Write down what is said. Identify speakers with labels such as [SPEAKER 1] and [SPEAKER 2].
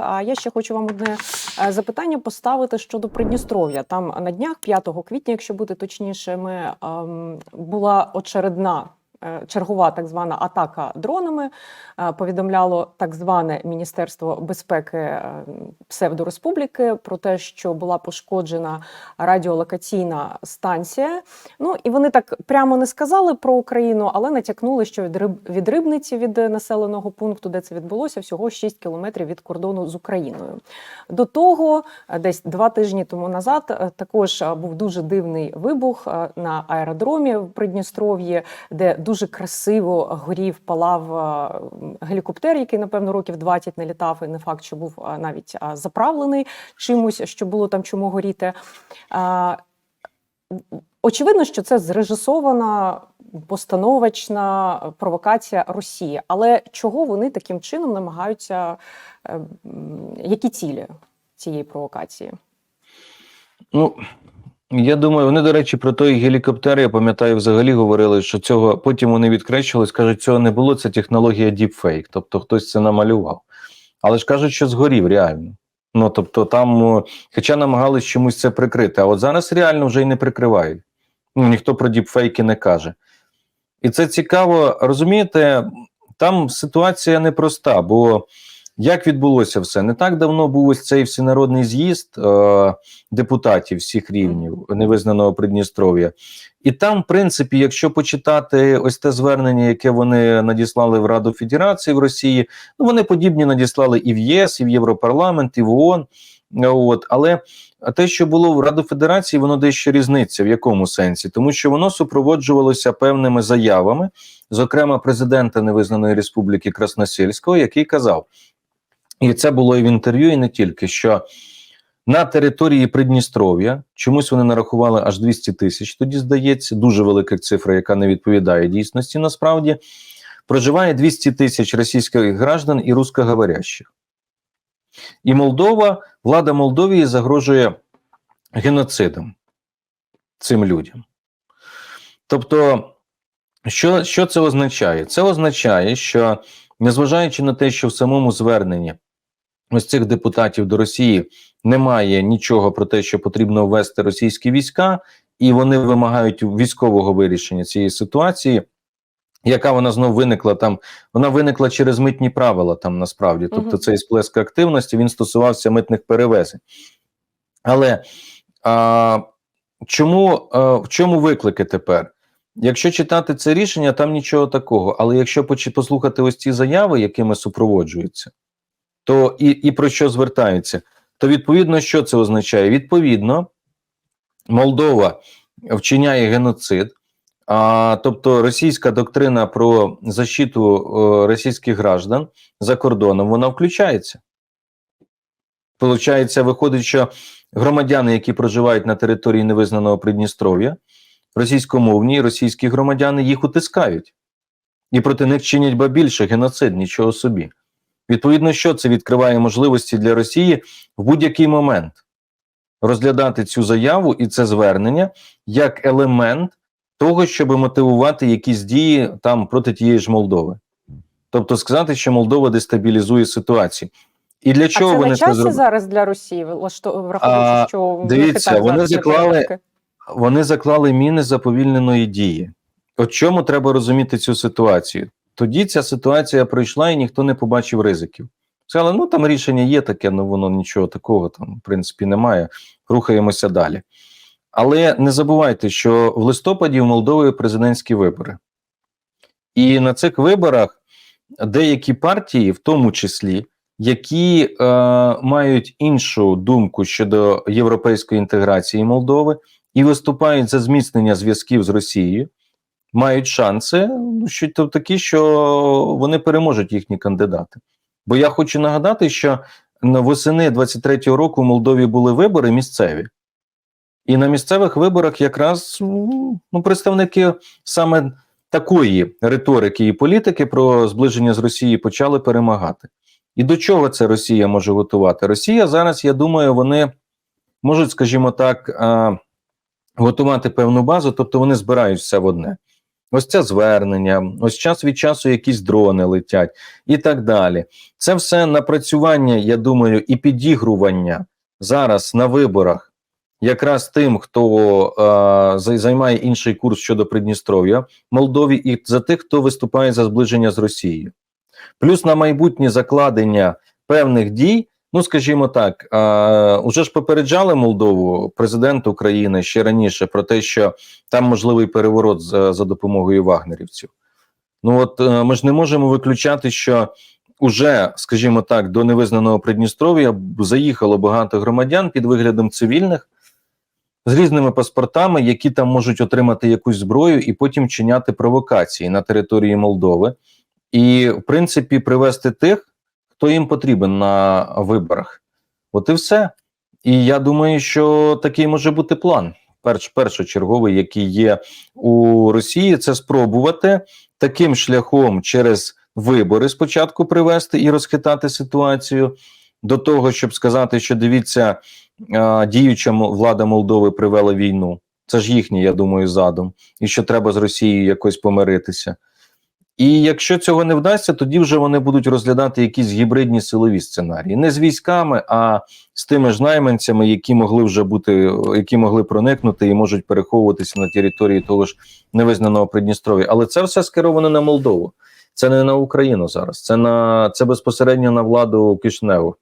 [SPEAKER 1] А я ще хочу вам одне е, запитання поставити щодо Придністров'я. Там на днях, 5 квітня, якщо бути точнішими, ем, була очередна. Е, Чергова так звана атака дронами Е, повідомляло так зване Міністерство безпеки е, псевдореспубліки про те, що була пошкоджена радіолокаційна станція. Ну і вони так прямо не сказали про Україну, але натякнули, що від риб від рибниці від населеного пункту, де це відбулося, всього 6 кілометрів від кордону з Україною. До того, десь два тижні тому назад, також був дуже дивний вибух на аеродромі в Придністров'ї, де дуже красиво горів, палав е, гелікоптер, який напевно років 20 не літав, і не факт, що був е, навіть е, заправлений чимось, що було там чому горіти. Очевидно, що це зрежисована постановочна провокація Росії. Але чого вони таким чином намагаються, які цілі цієї провокації?
[SPEAKER 2] Ну, я думаю, вони, до речі, про той гелікоптер, я пам'ятаю, взагалі говорили, що цього потім вони відкрещувались, кажуть, цього не було, це технологія deepfake, тобто хтось це намалював. Але ж кажуть, що згорів реально. Ну, тобто, там, хоча намагались чомусь це прикрити, а от зараз реально вже й не прикривають. Ну, ніхто про діпфейки не каже. І це цікаво, розумієте, там ситуація непроста, бо як відбулося все? Не так давно був ось цей всенародний з'їзд е, депутатів всіх рівнів невизнаного Придністров'я. І там, в принципі, якщо почитати ось те звернення, яке вони надіслали в Раду Федерації в Росії, ну вони подібні надіслали і в ЄС, і в Європарламент, і в ООН. От, але те, що було в Раду Федерації, воно дещо різниця. В якому сенсі? Тому що воно супроводжувалося певними заявами, зокрема президента Невизнаної Республіки Красносільського, який казав, і це було і в інтерв'ю, і не тільки що на території Придністров'я чомусь вони нарахували аж 200 тисяч. Тоді здається, дуже велика цифра, яка не відповідає дійсності. Насправді проживає 200 тисяч російських граждан і русскоговорящих. І Молдова, влада Молдовії загрожує геноцидом цим людям. Тобто, що, що це означає? Це означає, що незважаючи на те, що в самому зверненні ось цих депутатів до Росії немає нічого про те, що потрібно ввести російські війська, і вони вимагають військового вирішення цієї ситуації. Яка вона знов виникла там? Вона виникла через митні правила там насправді. Тобто цей сплеск активності він стосувався митних перевезень. Але а, чому а, в чому виклики тепер? Якщо читати це рішення, там нічого такого. Але якщо послухати ось ці заяви, якими супроводжуються, то і, і про що звертаються, то відповідно, що це означає? Відповідно, Молдова вчиняє геноцид. А, тобто російська доктрина про защиту е, російських граждан за кордоном вона включається. Получається, виходить, що громадяни, які проживають на території невизнаного Придністров'я, російськомовні, російські громадяни їх утискають і проти них чинять ба більше геноцид, нічого собі. Відповідно, що це відкриває можливості для Росії в будь-який момент розглядати цю заяву і це звернення як елемент того, щоб мотивувати якісь дії там проти тієї ж Молдови. Тобто сказати, що Молдова дестабілізує ситуацію. І для
[SPEAKER 1] А це
[SPEAKER 2] вони
[SPEAKER 1] на
[SPEAKER 2] це
[SPEAKER 1] часі
[SPEAKER 2] зробили?
[SPEAKER 1] зараз для Росії, враховуючи, що
[SPEAKER 2] дивіться, вони заклали- Вони заклали міни заповільненої дії. От чому треба розуміти цю ситуацію? Тоді ця ситуація пройшла і ніхто не побачив ризиків. Сказали, ну там рішення є таке, ну воно нічого такого там, в принципі, немає. Рухаємося далі. Але не забувайте, що в листопаді в Молдові президентські вибори. І на цих виборах деякі партії, в тому числі, які е, мають іншу думку щодо європейської інтеграції Молдови і виступають за зміцнення зв'язків з Росією, мають шанси, ну, що то такі, що вони переможуть їхні кандидати. Бо я хочу нагадати, що на восени 23-го року в Молдові були вибори місцеві. І на місцевих виборах якраз ну, представники саме такої риторики і політики про зближення з Росією почали перемагати. І до чого це Росія може готувати? Росія зараз, я думаю, вони можуть, скажімо так, готувати певну базу, тобто вони збирають все в одне. Ось це звернення, ось час від часу якісь дрони летять і так далі. Це все напрацювання, я думаю, і підігрування зараз на виборах. Якраз тим, хто е, займає інший курс щодо Придністров'я Молдові, і за тих, хто виступає за зближення з Росією, плюс на майбутнє закладення певних дій. Ну, скажімо так, е, уже ж попереджали Молдову президент України ще раніше про те, що там можливий переворот за, за допомогою вагнерівців. Ну от е, ми ж не можемо виключати, що уже, скажімо так, до невизнаного Придністров'я заїхало багато громадян під виглядом цивільних з різними паспортами, які там можуть отримати якусь зброю і потім чиняти провокації на території Молдови, і в принципі привести тих, хто їм потрібен на виборах. От і все. І я думаю, що такий може бути план. Перш, першочерговий, який є у Росії, це спробувати таким шляхом через вибори спочатку привести і розхитати ситуацію до того, щоб сказати, що дивіться, діюча влада Молдови привела війну. Це ж їхній, я думаю, задум, і що треба з Росією якось помиритися. І якщо цього не вдасться, тоді вже вони будуть розглядати якісь гібридні силові сценарії, не з військами, а з тими ж найманцями, які могли вже бути, які могли проникнути і можуть переховуватися на території того ж невизнаного Придністров'я. Але це все скеровано на Молдову. Це не на Україну зараз. Це на це безпосередньо на владу Кишневу.